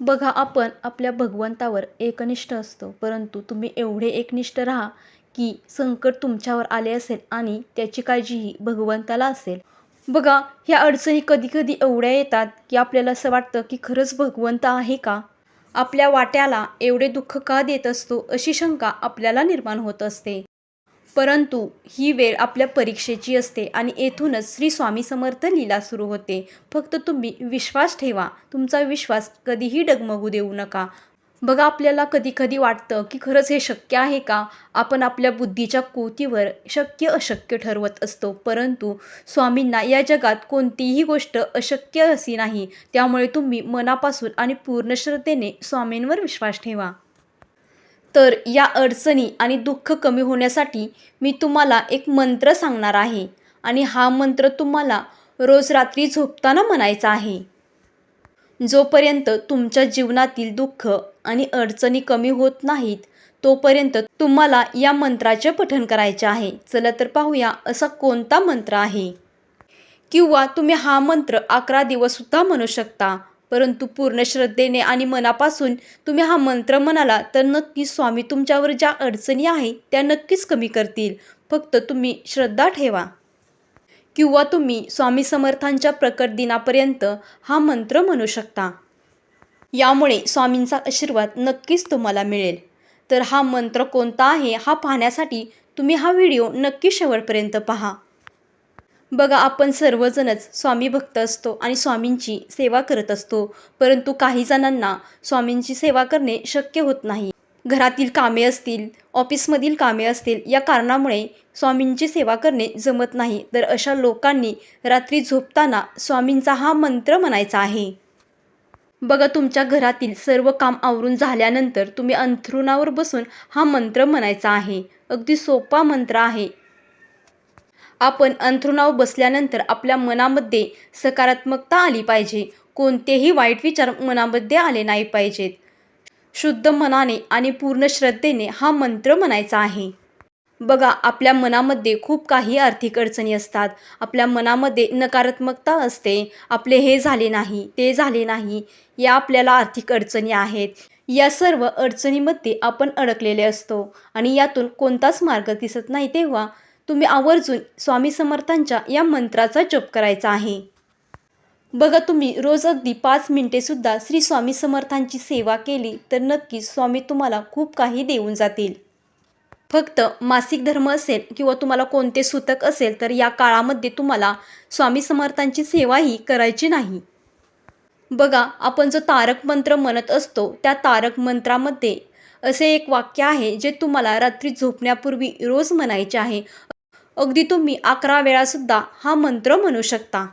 बघा आपण आपल्या भगवंतावर एकनिष्ठ असतो. परंतु तुम्ही एवढे एकनिष्ठ राहा की संकट तुमच्यावर आले असेल आणि त्याची काळजीही भगवंताला असेल. बघा ह्या अडचणी कधी कधी एवढ्या येतात की आपल्याला असं वाटतं की खरंच भगवंत आहे का? आपल्या वाट्याला एवढे दुःख का देत असतो अशी शंका आपल्याला निर्माण होत असते. परंतु ही वेळ आपल्या परीक्षेची असते आणि येथूनच श्री स्वामी समर्थ लीला सुरू होते. फक्त तुम्ही विश्वास ठेवा. तुमचा विश्वास कधीही डगमगू देऊ नका. बघा आपल्याला कधी कधी वाटतं की खरंच हे शक्य आहे का? आपण आपल्या बुद्धीच्या कोतीवर शक्य अशक्य ठरवत असतो. परंतु स्वामींना या जगात कोणतीही गोष्ट अशक्य अशी नाही. त्यामुळे तुम्ही मनापासून आणि पूर्ण श्रद्धेने स्वामींवर विश्वास ठेवा. तर या अडचणी आणि दुःख कमी होण्यासाठी मी तुम्हाला एक मंत्र सांगणार आहे. आणि हा मंत्र तुम्हाला रोज रात्री झोपताना म्हणायचा आहे. जोपर्यंत तुमच्या जीवनातील दुःख आणि अडचणी कमी होत नाहीत तोपर्यंत तुम्हाला या मंत्राचे पठण करायचे आहे. चला तर पाहूया असा कोणता मंत्र आहे. किंवा तुम्ही हा मंत्र अकरा दिवससुद्धा म्हणू शकता. परंतु पूर्ण श्रद्धेने आणि मनापासून तुम्ही हा मंत्र म्हणाला तर नक्कीच स्वामी तुमच्यावर ज्या अडचणी आहे त्या नक्कीच कमी करतील. फक्त तुम्ही श्रद्धा ठेवा. किंवा तुम्ही स्वामी समर्थांच्या प्रकट दिनापर्यंत हा मंत्र म्हणू शकता. यामुळे स्वामींचा आशीर्वाद नक्कीच तुम्हाला मिळेल. तर हा मंत्र कोणता आहे हा पाहण्यासाठी तुम्ही हा व्हिडिओ नक्की शेवटपर्यंत पहा. बघा आपण सर्वजणच स्वामी भक्त असतो आणि स्वामींची सेवा करत असतो. परंतु काही जणांना स्वामींची सेवा करणे शक्य होत नाही. घरातील कामे असतील ऑफिसमधील कामे असतील या कारणामुळे स्वामींची सेवा करणे जमत नाही. तर अशा लोकांनी रात्री झोपताना स्वामींचा हा मंत्र म्हणायचा आहे. बघा तुमच्या घरातील सर्व काम आवरून झाल्यानंतर तुम्ही अंथरुणावर बसून हा मंत्र म्हणायचा आहे. अगदी सोपा मंत्र आहे. आपण अंथरुणावर बसल्यानंतर आपल्या मनामध्ये सकारात्मकता आली पाहिजे. कोणतेही वाईट विचार मनामध्ये आले नाही पाहिजेत. शुद्ध मनाने आणि पूर्ण श्रद्धेने हा मंत्र म्हणायचा आहे. बघा आपल्या मनामध्ये खूप काही आर्थिक अडचणी असतात. आपल्या मनामध्ये नकारात्मकता असते. आपले हे झाले नाही ते झाले नाही या आपल्याला आर्थिक अडचणी आहेत. या सर्व अडचणीमध्ये आपण अडकलेले असतो आणि यातून कोणताच मार्ग दिसत नाही तेव्हा तुम्ही आवर्जून स्वामी समर्थांच्या या मंत्राचा जप करायचा आहे. बघा तुम्ही रोज अगदी पाच मिनिटेसुद्धा श्री स्वामी समर्थांची सेवा केली तर नक्कीच स्वामी तुम्हाला खूप काही देऊन जातील. फक्त मासिक धर्म असेल किंवा तुम्हाला कोणते सूतक असेल तर या काळामध्ये तुम्हाला स्वामी समर्थांची सेवाही करायची नाही. बघा आपण जो तारक मंत्र म्हणत असतो त्या तारक मंत्रामध्ये असे एक वाक्य आहे जे तुम्हाला रात्री झोपण्यापूर्वी रोज म्हणायचे आहे. अगदी तुम्ही अकरा वेळासुद्धा हा मंत्र म्हणू शकता.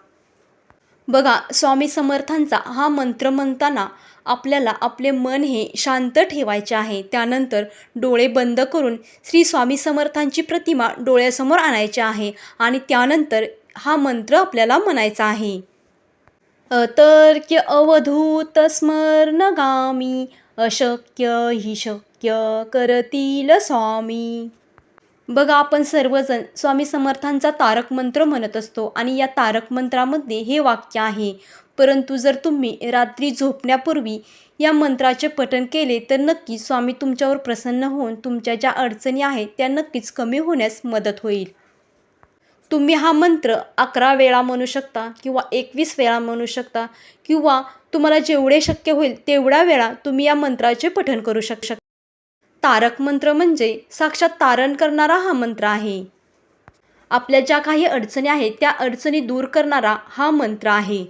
बघा स्वामी समर्थांचा हा मंत्र म्हणताना आपल्याला आपले मन हे शांत ठेवायचे आहे. त्यानंतर डोळे बंद करून श्री स्वामी समर्थांची प्रतिमा डोळ्यासमोर आणायची आहे आणि त्यानंतर हा मंत्र आपल्याला म्हणायचा आहे. अतर्क्य अवधूत स्मरणगामी अशक्य हि शक्य करतील स्वामी. बघा आपण सर्वजण स्वामी समर्थांचा तारक मंत्र म्हणत असतो आणि या तारक मंत्रामध्ये हे वाक्य आहे परंतु जर तुम्ही रात्री झोपण्यापूर्वी या मंत्राचे पठण केले तर नक्की स्वामी तुमच्यावर प्रसन्न होऊन तुमच्या ज्या अडचणी आहेत त्या नक्कीच कमी होण्यास मदत होईल. तुम्ही हा मंत्र अकरा वेळा म्हणू शकता किंवा एकवीस वेळा म्हणू शकता किंवा तुम्हाला जेवढे शक्य होईल तेवढ्या वेळा तुम्ही या मंत्राचे पठण करू शकता तारक मंत्र म्हणजे साक्षात तारण करणारा हा मंत्र आहे. आपल्या ज्या काही अडचणी आहेत त्या अडचणी दूर करणारा हा मंत्र आहे.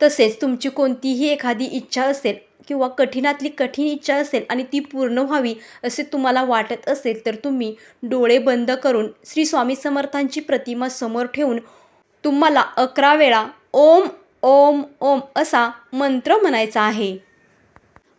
तसेच तुमची कोणतीही एखादी इच्छा असेल किंवा कठीणातली कठीण इच्छा असेल आणि ती पूर्ण व्हावी असे तुम्हाला वाटत असेल तर तुम्ही डोळे बंद करून श्री स्वामी समर्थांची प्रतिमा समोर ठेवून तुम्हाला अकरा वेळा ओम ओम ओम असा मंत्र म्हणायचा आहे.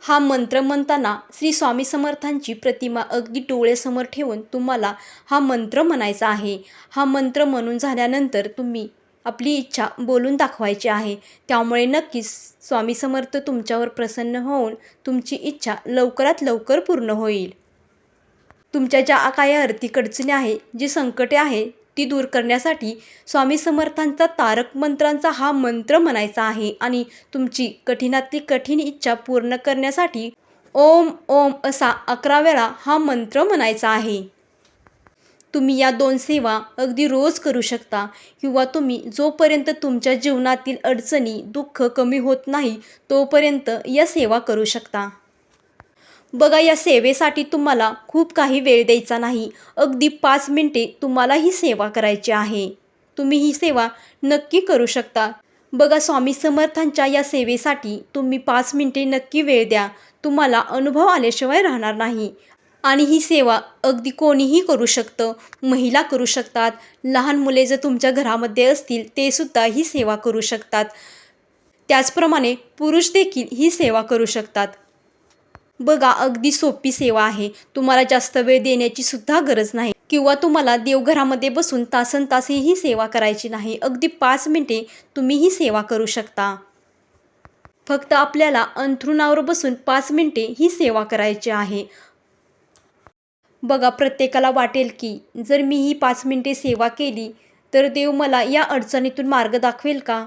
हा मंत्र म्हणताना श्री स्वामी समर्थांची प्रतिमा अगदी डोळ्यासमोर ठेवून तुम्हाला हा मंत्र म्हणायचा आहे. हा मंत्र म्हणून झाल्यानंतर तुम्ही आपली इच्छा बोलून दाखवायची आहे. त्यामुळे नक्कीच स्वामी समर्थ तुमच्यावर प्रसन्न होऊन तुमची इच्छा लवकरात लवकर पूर्ण होईल. तुमच्या ज्या काय आर्थिक अडचणी आहे जी संकटे आहे ती दूर करण्यासाठी स्वामी समर्थांचा तारक मंत्रांचा हा मंत्र म्हणायचा आहे. आणि तुमची कठीणातली कठीण इच्छा पूर्ण करण्यासाठी ओम ओम असा अकरा वेळा हा मंत्र म्हणायचा आहे. तुम्ही या दोन सेवा अगदी रोज करू शकता. किंवा तुम्ही जोपर्यंत तुमच्या जीवनातील अडचणी दुःख कमी होत नाही तोपर्यंत या सेवा करू शकता. बघा या सेवेसाठी तुम्हाला खूप काही वेळ द्यायचा नाही. अगदी पाच मिनटे तुम्हाला ही सेवा करायची आहे. तुम्ही ही सेवा नक्की करू शकता. बघा स्वामी समर्थांच्या या सेवेसाठी तुम्ही पाच मिनिटे नक्की वेळ द्या. तुम्हाला अनुभव आल्याशिवाय राहणार नाही. आणि ही सेवा अगदी कोणीही करू शकतं. महिला करू शकतात. लहान मुले जर तुमच्या घरामध्ये असतील ते सुद्धा ही सेवा करू शकतात. त्याचप्रमाणे पुरुष देखील ही सेवा करू शकतात. बघा अगदी सोपी सेवा आहे. तुम्हाला जास्त वेळ देण्याची सुद्धा गरज नाही. किंवा तुम्हाला देवघरामध्ये बसून तासन तास ही सेवा करायची नाही. अगदी पाच मिनिटे तुम्ही ही सेवा करू शकता. फक्त आपल्याला अंथरुणावर बसून पाच मिनिटे ही सेवा करायची आहे. बघा प्रत्येकाला वाटेल की जर मी ही पाच मिनिटे सेवा केली तर देव मला या अडचणीतून मार्ग दाखवेल का?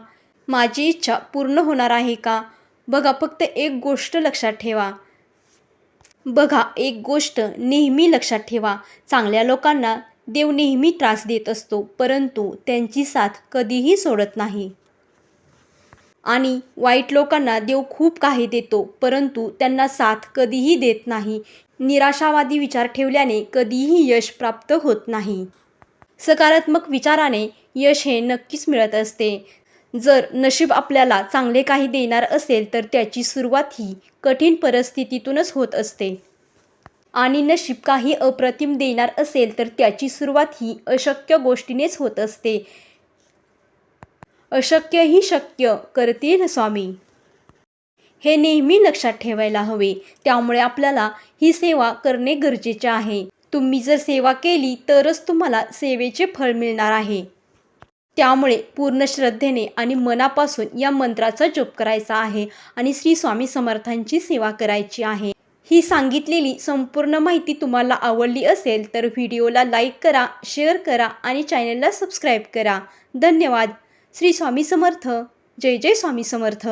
माझी इच्छा पूर्ण होणार आहे का? बघा फक्त एक गोष्ट लक्षात ठेवा. बघा एक गोष्ट नेहमी लक्षात ठेवा. चांगल्या लोकांना देव नेहमी त्रास देत असतो परंतु त्यांची साथ कधीही सोडत नाही. आणि वाईट लोकांना देव खूप काही देतो परंतु त्यांना साथ कधीही देत नाही. निराशावादी विचार ठेवल्याने कधीही यश प्राप्त होत नाही. सकारात्मक विचाराने यश हे नक्कीच मिळत असते. जर नशीब आपल्याला चांगले काही देणार असेल तर त्याची सुरुवात ही कठीण परिस्थितीतूनच होत असते. आणि नशीब काही अप्रतिम देणार असेल तर त्याची सुरुवात ही अशक्य गोष्टीनेच होत असते. अशक्य ही शक्य करतील स्वामी. हे नेहमी लक्षात ठेवायला हवे. त्यामुळे आपल्याला ही सेवा करणे गरजेचे आहे. तुम्ही जर सेवा केली तरच तुम्हाला सेवेचे फळ मिळणार आहे. त्यामुळे पूर्ण श्रद्धेने आणि मनापासून या मंत्राचा जप करायचा आहे आणि श्री स्वामी समर्थांची सेवा करायची आहे. ही सांगितलेली संपूर्ण माहिती तुम्हाला आवडली असेल तर व्हिडिओला लाईक करा शेअर करा आणि चॅनलला सबस्क्राईब करा. धन्यवाद. श्री स्वामी समर्थ. जय जय स्वामी समर्थ.